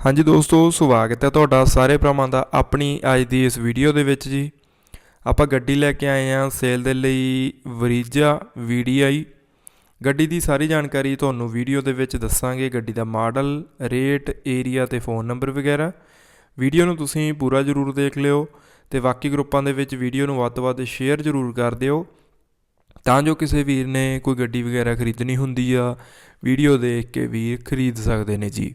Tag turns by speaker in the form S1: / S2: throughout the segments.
S1: ਹਾਂਜੀ ਦੋਸਤੋ, ਸਵਾਗਤ ਹੈ ਤੁਹਾਡਾ ਸਾਰੇ ਭਰਾਵਾਂ ਦਾ ਆਪਣੀ ਅੱਜ ਦੀ ਇਸ ਵੀਡੀਓ ਦੇ ਵਿੱਚ ਜੀ। ਆਪਾਂ ਗੱਡੀ ਲੈ ਕੇ ਆਏ ਹਾਂ ਸੇਲ ਦੇ ਲਈ ਵਰੀਜਾ VDI ਗੱਡੀ ਦੀ ਸਾਰੀ ਜਾਣਕਾਰੀ ਤੁਹਾਨੂੰ ਵੀਡੀਓ ਦੇ ਵਿੱਚ ਦੱਸਾਂਗੇ। ਗੱਡੀ ਦਾ ਮਾਡਲ ਰੇਟ ਏਰੀਆ ਤੇ ਫੋਨ ਨੰਬਰ ਵਗੈਰਾ। ਵੀਡੀਓ ਨੂੰ ਤੁਸੀਂ ਪੂਰਾ ਜ਼ਰੂਰ ਦੇਖ ਲਿਓ ਤੇ ਬਾਕੀ ਗਰੁੱਪਾਂ ਦੇ ਵਿੱਚ ਵੀਡੀਓ ਨੂੰ ਵੱਧ ਤੋਂ ਵੱਧ ਸ਼ੇਅਰ ਜ਼ਰੂਰ ਕਰ ਦਿਓ। ਤਾਂ ਜੋ ਕਿਸੇ ਵੀਰ ਨੇ ਕੋਈ ਗੱਡੀ ਵਗੈਰਾ ਖਰੀਦਣੀ ਹੁੰਦੀ ਆ ਵੀਡੀਓ ਦੇਖ ਕੇ ਵੀਰ ਖਰੀਦ ਸਕਦੇ ਨੇ ਜੀ।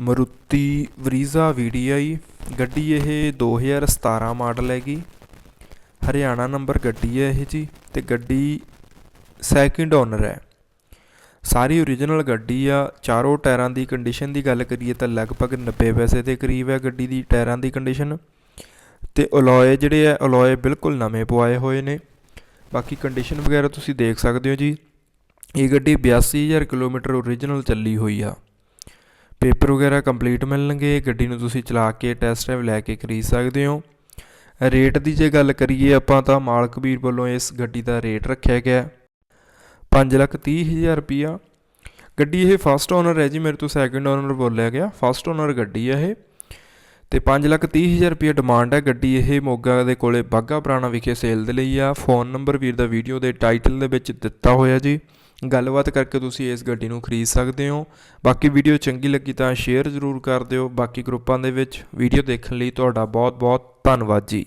S1: ਮਰੂਤੀ ਵਰੀਜ਼ਾ ਆਈ ਗੱਡੀ ਇਹ 2017 ਮਾਡਲ ਹੈਗੀ। ਹਰਿਆਣਾ ਨੰਬਰ ਗੱਡੀ ਹੈ ਇਹ ਜੀ ਤੇ ਗੱਡੀ ਸੈਕਿੰਡ ਓਨਰ ਹੈ। ਸਾਰੀ ਓਰੀਜਨਲ ਗੱਡੀ ਆ, ਚਾਰੋਂ ਟਾਇਰਾਂ ਦੀ ਕੰਡੀਸ਼ਨ ਦੀ ਗੱਲ ਕਰੀਏ ਤਾਂ ਲਗਭਗ 90 ਪੈਸੇ ਦੇ ਕਰੀਬ ਹੈ ਗੱਡੀ ਦੀ ਟਾਇਰਾਂ ਦੀ ਕੰਡੀਸ਼ਨ ਤੇ ਅਲੋਏ ਜਿਹੜੇ ਆ ਅਲੋਏ ਬਿਲਕੁਲ ਨਵੇਂ ਪਵਾਏ ਹੋਏ ਨੇ। ਬਾਕੀ ਕੰਡੀਸ਼ਨ ਵਗੈਰਾ ਤੁਸੀਂ ਦੇਖ ਸਕਦੇ ਹੋ ਜੀ। ਇਹ ਗੱਡੀ 82000 ਕਿਲੋਮੀਟਰ ਓਰੀਜਨਲ ਚੱਲੀ ਹੋਈ ਆ। ਪੇਪਰ ਵਗੈਰਾ ਕੰਪਲੀਟ ਮਿਲਣਗੇ, ਗੱਡੀ ਨੂੰ ਤੁਸੀਂ ਚਲਾ ਕੇ ਟੈਸਟ ਡਰਾਈਵ ਲੈ ਕੇ ਖਰੀਦ ਸਕਦੇ ਹੋ। ਰੇਟ ਦੀ ਜੇ ਗੱਲ ਕਰੀਏ ਆਪਾਂ ਤਾਂ ਮਾਲਕ ਵੀਰ ਵੱਲੋਂ ਇਸ ਗੱਡੀ ਦਾ ਰੇਟ ਰੱਖਿਆ ਗਿਆ 530000 ਰੁਪਿਆ ਗੱਡੀ ਇਹ ਫਸਟ ਓਨਰ ਹੈ ਜੀ, ਮੇਰੇ ਤੋਂ ਸੈਕੰਡ ਓਨਰ ਬੋਲਿਆ ਗਿਆ। ਫਸਟ ਓਨਰ ਗੱਡੀ ਹੈ ਇਹ। ਤੇ 530000 ਰੁਪਏ ਡਿਮਾਂਡ ਹੈ। ਗੱਡੀ ਇਹ ਮੋਗਾ ਦੇ ਕੋਲੇ ਬਾਗਾ ਪੁਰਾਣਾ ਵਿਖੇ ਸੇਲ ਦੇ ਲਈ ਆ। ਫੋਨ ਨੰਬਰ ਵੀਰ ਦਾ ਵੀਡੀਓ ਦੇ ਟਾਈਟਲ ਦੇ ਵਿੱਚ ਦਿੱਤਾ ਹੋਇਆ ਜੀ। ਗੱਲਬਾਤ ਕਰਕੇ ਤੁਸੀਂ ਇਸ ਗੱਡੀ ਨੂੰ ਖਰੀਦ ਸਕਦੇ ਹੋ। ਬਾਕੀ ਵੀਡੀਓ ਚੰਗੀ ਲੱਗੀ ਤਾਂ ਸ਼ੇਅਰ ਜ਼ਰੂਰ ਕਰ ਦਿਓ। ਬਾਕੀ ਗਰੁੱਪਾਂ ਦੇ ਵਿੱਚ ਵੀਡੀਓ ਦੇਖਣ ਲਈ ਤੁਹਾਡਾ ਬਹੁਤ ਬਹੁਤ ਧੰਨਵਾਦ ਜੀ।